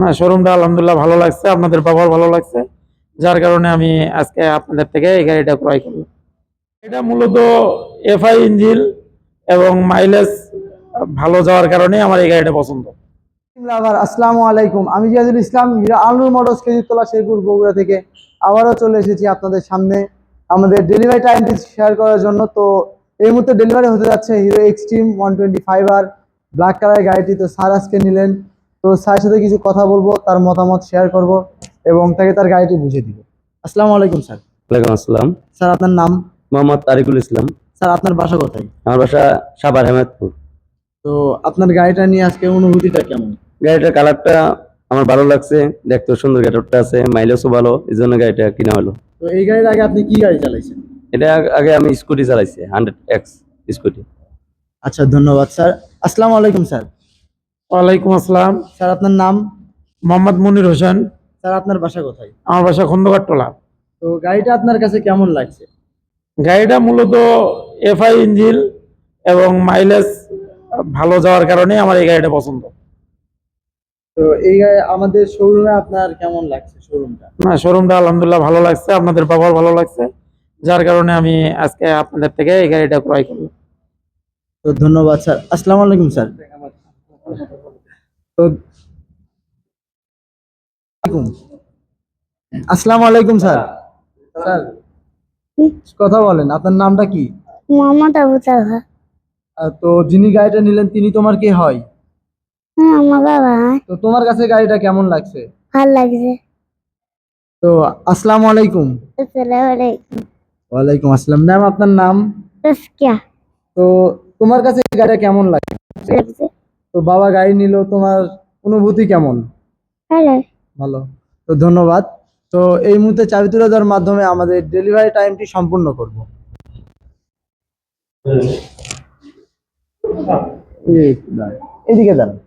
হ্যাঁ শোরুমটা আলহামদুলিল্লাহ ভালো লাগছে, আপনাদের ব্যবহার ভালো লাগছে। যার কারণে আমি আজকে আপনাদের থেকে এই গাড়িটা ক্রয় করলাম। এটা মূলত এফআই ইঞ্জিন এবং মাইলেজ ভালো যাওয়ার কারণে আমার এই গাড়িটা পছন্দ। লাভার আসসালামু আলাইকুম। আমি জিয়াদুল ইসলাম, হিরো আলনুর মোটরস, কেজিতলা, শেরপুর, বগুড়া থেকে। আবারও চলে এসেছি আপনাদের সামনে। আমাদের ডেলিভারি টাইমটি শেয়ার করার জন্য। তো এই মুহূর্তে ডেলিভারি হতে যাচ্ছে Hero Xtreme one twenty five আর ব্ল্যাক কালারের গাড়িটি তো স্যার আজকে নিলেন। তো স্যারের সাথে কিছু কথা বলব তার মতামত শেয়ার করব এবং তাকে তার গাড়িটি বুঝিয়ে দিব। আসসালামু আলাইকুম স্যার। ওয়ালাইকুম আসসালাম। স্যার আপনার নাম? মোহাম্মদ তারিকুল ইসলাম। স্যার আপনার বাসা কোথায়? আমার বাসা সাভার হেমায়তপুর তো আপনার গাড়িটা নিয়ে আজকে অনুভূতিটা কেমন? গাড়িটার কালারটা আমার ভালো লাগছে দেখতে সুন্দর গেটআপটা আছে মাইলেজও ভালো এই জন্য গাড়িটা কিনা হলো। তো এই গাড়ির আগে আপনি কি গাড়ি চালাইছেন? এটা আগে আমি স্কুটি চালাইছি হান্ড্রেড এক্স স্কুটি। আচ্ছা ধন্যবাদ স্যার। আসসালামু আলাইকুম স্যার। ওয়ালাইকুম আসসালাম। স্যার আপনার নাম? মোহাম্মদ মনির হোসেন। স্যার আপনার বাসা কোথায়? আমার বাসা খন্দকার টোলা তো গাড়িটা আপনার কাছে কেমন লাগছে? গাড়িটা মূলত এফআই ইঞ্জিন এবং মাইলেজ ভালো যাওয়ার কারণে আমার এই গাড়িটা পছন্দ। তো এই গাড়ি আমাদের শোরুমে আপনার কেমন লাগছে শোরুমটা? না শোরুমটা আলহামদুলিল্লাহ ভালো লাগছে আপনাদের ব্যবহার ভালো লাগছে যার কারণে আমি আজকে আপনাদের থেকে এই গাড়িটা ক্রয় করলাম। তো ধন্যবাদ স্যার। আসসালামু আলাইকুম স্যার। তো আসসালামু আলাইকুম। স্যার। স্যার কথা বলেন আপনার নামটা কি? মোহাম্মদ আবু তালহা তো যিনি গাড়িটা নিলেন তিনি তোমার কে হয়? আমার বাবা তো তোমার কাছে গাড়িটা কেমন লাগছে? ভালো লাগছে। তো আসসালামু আলাইকুম। আসসালামু আলাইকুম। ওয়ালাইকুম আসসালাম। ম্যাম আপনার নাম? তাসকিয়া তো তোমার কাছে গাড়িটা কেমন লাগে লাগছে। তো বাবা গাড়ি নিল তোমার অনুভূতি কেমন? ভালো। ভালো। তো ধন্যবাদ। তো এই মুহূর্তে চাবি তুলে দেওয়ার মাধ্যমে আমাদের ডেলিভারি টাইমটি সম্পূর্ণ করব। এদিকে দাঁড়ান।